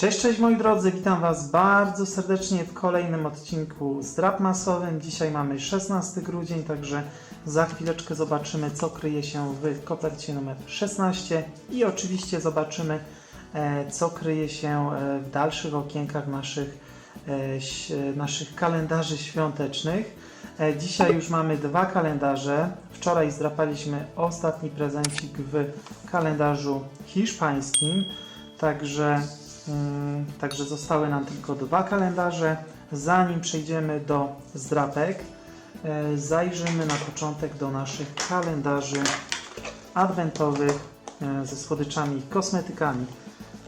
Cześć, cześć moi drodzy, witam Was bardzo serdecznie w kolejnym odcinku z Drap Masowym. Dzisiaj mamy 16 grudzień, także za chwileczkę zobaczymy, co kryje się w kopercie numer 16 i oczywiście zobaczymy, e, co kryje się e, w dalszych okienkach naszych, e, naszych kalendarzy świątecznych. Dzisiaj już mamy dwa kalendarze. Wczoraj zdrapaliśmy ostatni prezencik w kalendarzu hiszpańskim, także Także zostały nam tylko dwa kalendarze. Zanim przejdziemy do zdrapek, e, zajrzymy na początek do naszych kalendarzy adwentowych e, ze słodyczami i kosmetykami.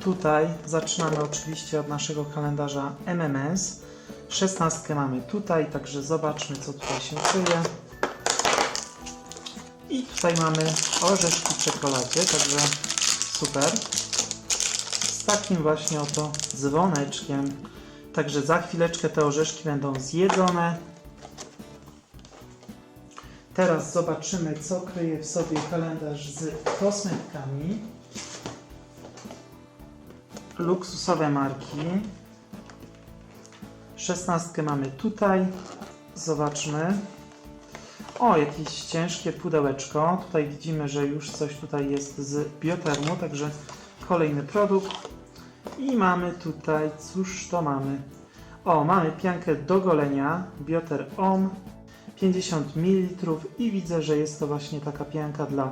Tutaj zaczynamy oczywiście od naszego kalendarza MMS. 16 mamy tutaj, także zobaczmy co tutaj się kryje. I tutaj mamy orzeszki w czekoladzie, także super z takim właśnie oto dzwoneczkiem. Także za chwileczkę te orzeszki będą zjedzone. Teraz zobaczymy, co kryje w sobie kalendarz z kosmetykami. Luksusowe marki. Szesnastkę mamy tutaj. Zobaczmy. O, jakieś ciężkie pudełeczko. Tutaj widzimy, że już coś tutaj jest z biotermu, także kolejny produkt. I mamy tutaj, cóż to mamy? O, mamy piankę do golenia Bioter OM 50 ml i widzę, że jest to właśnie taka pianka dla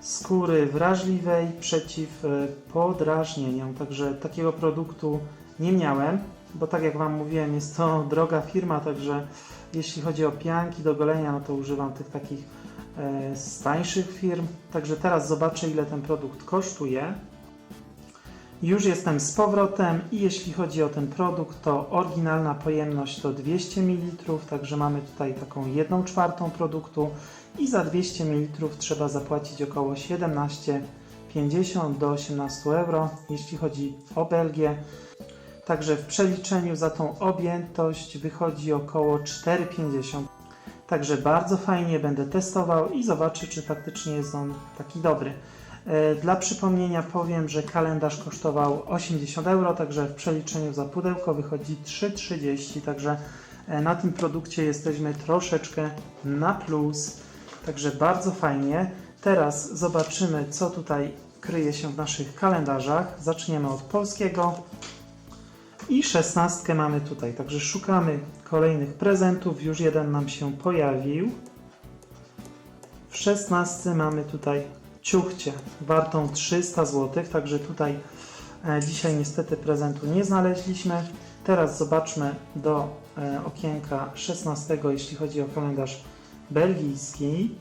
skóry wrażliwej przeciw e, podrażnieniom. Także takiego produktu nie miałem, bo tak jak Wam mówiłem, jest to droga firma, także jeśli chodzi o pianki do golenia, no to używam tych takich e, z tańszych firm. Także teraz zobaczę, ile ten produkt kosztuje. Już jestem z powrotem i jeśli chodzi o ten produkt, to oryginalna pojemność to 200 ml, także mamy tutaj taką 1 czwartą produktu i za 200 ml trzeba zapłacić około 17,50 do 18 euro, jeśli chodzi o Belgię. Także w przeliczeniu za tą objętość wychodzi około 4,50. Także bardzo fajnie będę testował i zobaczę, czy faktycznie jest on taki dobry. E, Dla przypomnienia powiem, że kalendarz kosztował 80 euro, także w przeliczeniu za pudełko wychodzi 3,30, także e, na tym produkcie jesteśmy troszeczkę na plus, także bardzo fajnie. Teraz zobaczymy, co tutaj kryje się w naszych kalendarzach. Zaczniemy od polskiego i szesnastkę mamy tutaj, także szukamy kolejnych prezentów. Już jeden nam się pojawił. W szesnastce mamy tutaj ciuchcie wartą 300 zł, także tutaj e, dzisiaj niestety prezentu nie znaleźliśmy. Teraz zobaczmy do e, okienka 16, jeśli chodzi o kalendarz belgijski.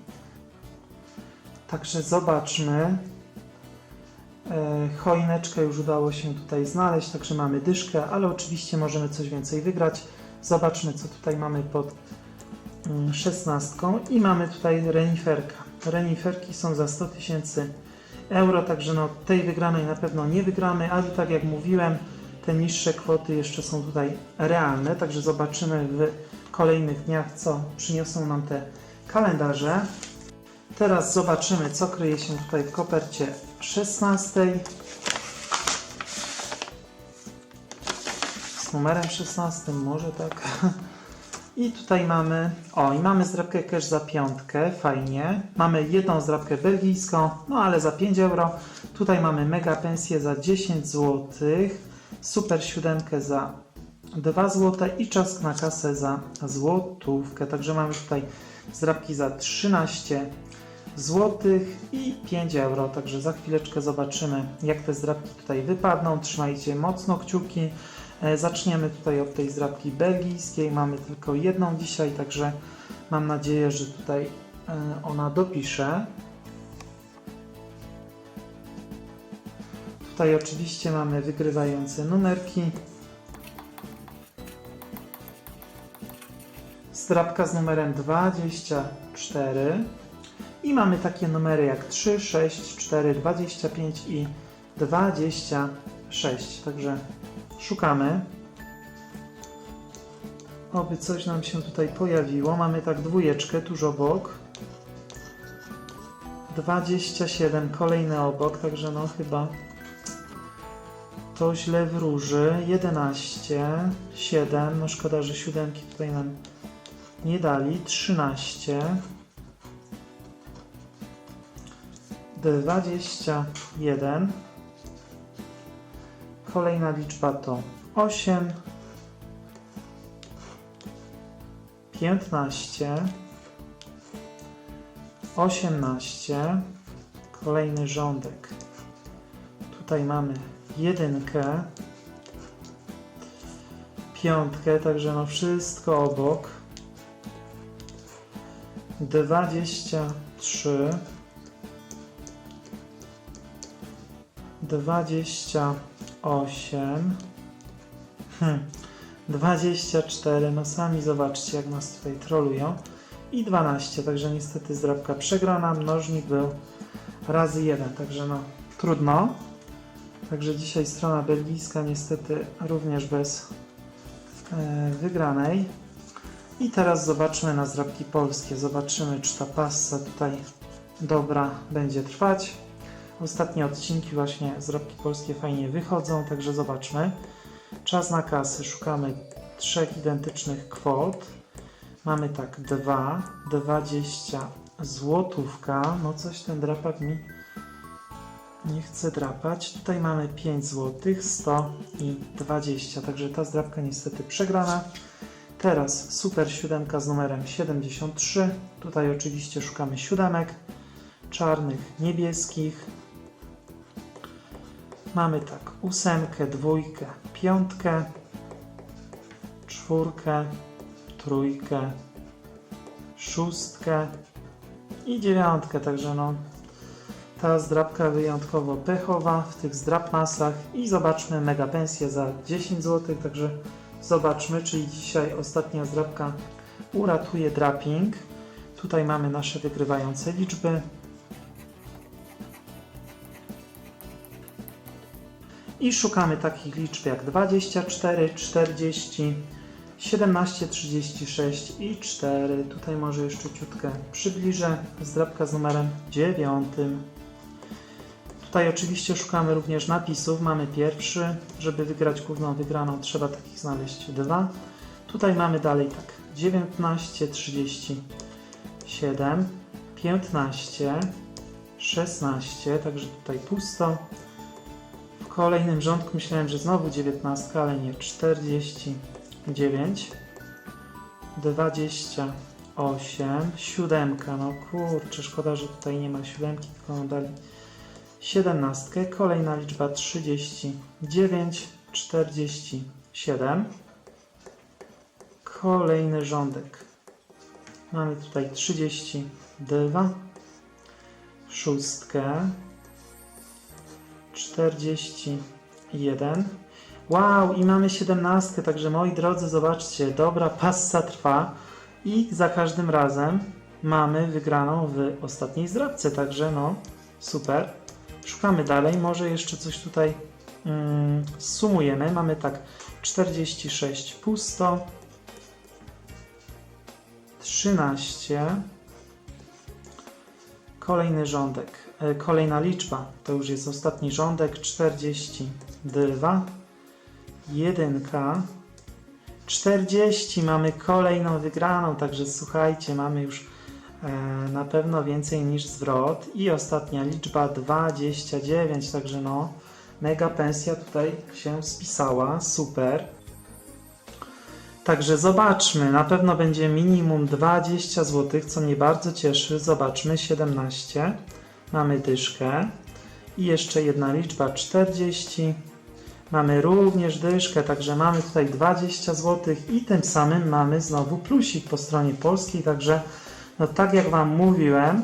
Także zobaczmy. E, Choineczkę już udało się tutaj znaleźć, także mamy dyszkę, ale oczywiście możemy coś więcej wygrać. Zobaczmy, co tutaj mamy pod mm, 16 i mamy tutaj reniferka. Reniferki są za 100 tysięcy euro, także no tej wygranej na pewno nie wygramy, ale tak jak mówiłem, te niższe kwoty jeszcze są tutaj realne, także zobaczymy w kolejnych dniach, co przyniosą nam te kalendarze. Teraz zobaczymy, co kryje się tutaj w kopercie 16. Z numerem 16, może tak. I tutaj mamy, o i mamy zdrabkę cash za piątkę, fajnie. Mamy jedną zdrabkę belgijską, no ale za 5 euro. Tutaj mamy mega pensję za 10 zł, super siódemkę za 2 zł i czas na kasę za złotówkę. Także mamy tutaj zdrabki za 13 zł i 5 euro. Także za chwileczkę zobaczymy, jak te zdrabki tutaj wypadną. Trzymajcie mocno kciuki. E, Zaczniemy tutaj od tej zdrabki belgijskiej. Mamy tylko jedną dzisiaj, także mam nadzieję, że tutaj e, ona dopisze. Tutaj oczywiście mamy wygrywające numerki. Zdrabka z numerem 24. I mamy takie numery jak 3, 6, 4, 25 i 26. Także szukamy. Oby coś nam się tutaj pojawiło. Mamy tak dwójeczkę tuż obok. 27 kolejny obok, także no chyba to źle wróży. 11, 7, no szkoda, że siódemki tutaj nam nie dali. 13, 21. Kolejna liczba to 8, 15, 18. Kolejny rządek. Tutaj mamy jedynkę, piątkę, także no wszystko obok. 23, 28, hm, 24, no sami zobaczcie jak nas tutaj trolują i 12, także niestety zdrabka przegrana, mnożnik był razy 1, także no trudno. Także dzisiaj strona belgijska niestety również bez e, wygranej. I teraz zobaczmy na zdrabki polskie. Zobaczymy, czy ta passa tutaj dobra będzie trwać. Ostatnie odcinki właśnie zdrabki polskie fajnie wychodzą, także zobaczmy. Czas na kasy. Szukamy trzech identycznych kwot. Mamy tak 2, 20 złotówka. No coś ten drapak mi nie chce drapać. Tutaj mamy 5 zł, 100 i 20. Także ta zdrabka niestety przegrana. Teraz super siódemka z numerem 73. Tutaj oczywiście szukamy siódemek czarnych, niebieskich. Mamy tak ósemkę, dwójkę, piątkę, czwórkę, trójkę, szóstkę i dziewiątkę. Także no ta zdrabka wyjątkowo pechowa w tych zdrabmasach i zobaczmy mega pensję za 10 zł, także zobaczmy, czyli dzisiaj ostatnia zdrabka uratuje draping. Tutaj mamy nasze wygrywające liczby. I szukamy takich liczb jak 24, 40, 17, 36 i 4. Tutaj może jeszcze ciutkę przybliżę. Zdrabka z numerem 9. Tutaj oczywiście szukamy również napisów. Mamy pierwszy. Żeby wygrać główną wygraną trzeba takich znaleźć dwa. Tutaj mamy dalej tak 19, 37, 15, 16, także tutaj pusto. W kolejnym rządku. Myślałem, że znowu 19, ale nie. 49, 28, siódemka, no kurczę, szkoda, że tutaj nie ma siódemki, tylko nam dali 17, kolejna liczba 39, 47, kolejny rządek. Mamy tutaj 32, szóstkę, 41. Wow, i mamy 17, także moi drodzy, zobaczcie, dobra passa trwa i za każdym razem mamy wygraną w ostatniej zdrabce, także no super. Szukamy dalej, może jeszcze coś tutaj mm, sumujemy. Mamy tak 46 pusto, 13, kolejny rządek, kolejna liczba, to już jest ostatni rządek, 42, jedynka, 40, mamy kolejną wygraną, także słuchajcie, mamy już e, na pewno więcej niż zwrot. I ostatnia liczba 29, także no mega pensja tutaj się spisała, super. Także zobaczmy, na pewno będzie minimum 20 zł, co mnie bardzo cieszy. Zobaczmy, 17. Mamy dyszkę. I jeszcze jedna liczba 40. Mamy również dyszkę, także mamy tutaj 20 zł i tym samym mamy znowu plusik po stronie polskiej, także no tak jak Wam mówiłem,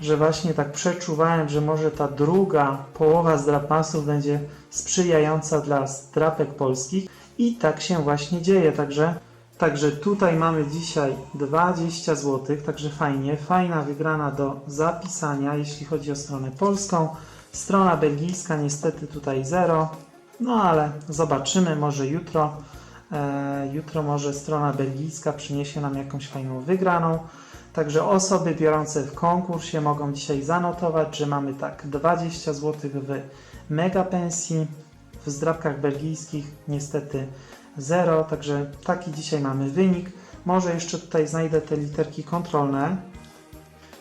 że właśnie tak przeczuwałem, że może ta druga połowa zdrapmasów będzie sprzyjająca dla zdrapek polskich i tak się właśnie dzieje, także, także tutaj mamy dzisiaj 20 zł, także fajnie, fajna wygrana do zapisania, jeśli chodzi o stronę polską. Strona belgijska niestety tutaj 0, no ale zobaczymy, może jutro, e, jutro może strona belgijska przyniesie nam jakąś fajną wygraną. Także osoby biorące w konkursie mogą dzisiaj zanotować, że mamy tak 20 zł w mega pensji, w zdrabkach belgijskich niestety 0, także taki dzisiaj mamy wynik. Może jeszcze tutaj znajdę te literki kontrolne.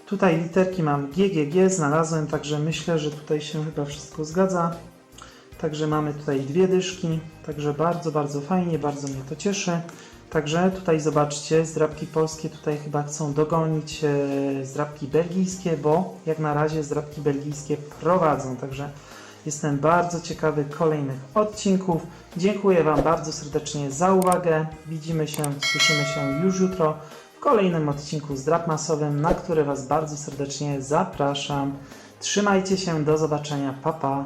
Tutaj literki mam GGG, znalazłem, także myślę, że tutaj się chyba wszystko zgadza. Także mamy tutaj dwie dyszki, także bardzo, bardzo fajnie, bardzo mnie to cieszy. Także tutaj zobaczcie, zdrabki polskie tutaj chyba chcą dogonić e, zdrabki belgijskie, bo jak na razie zdrabki belgijskie prowadzą. Także jestem bardzo ciekawy kolejnych odcinków. Dziękuję Wam bardzo serdecznie za uwagę. Widzimy się, słyszymy się już jutro w kolejnym odcinku zdrab masowym, na który Was bardzo serdecznie zapraszam. Trzymajcie się, do zobaczenia, pa pa!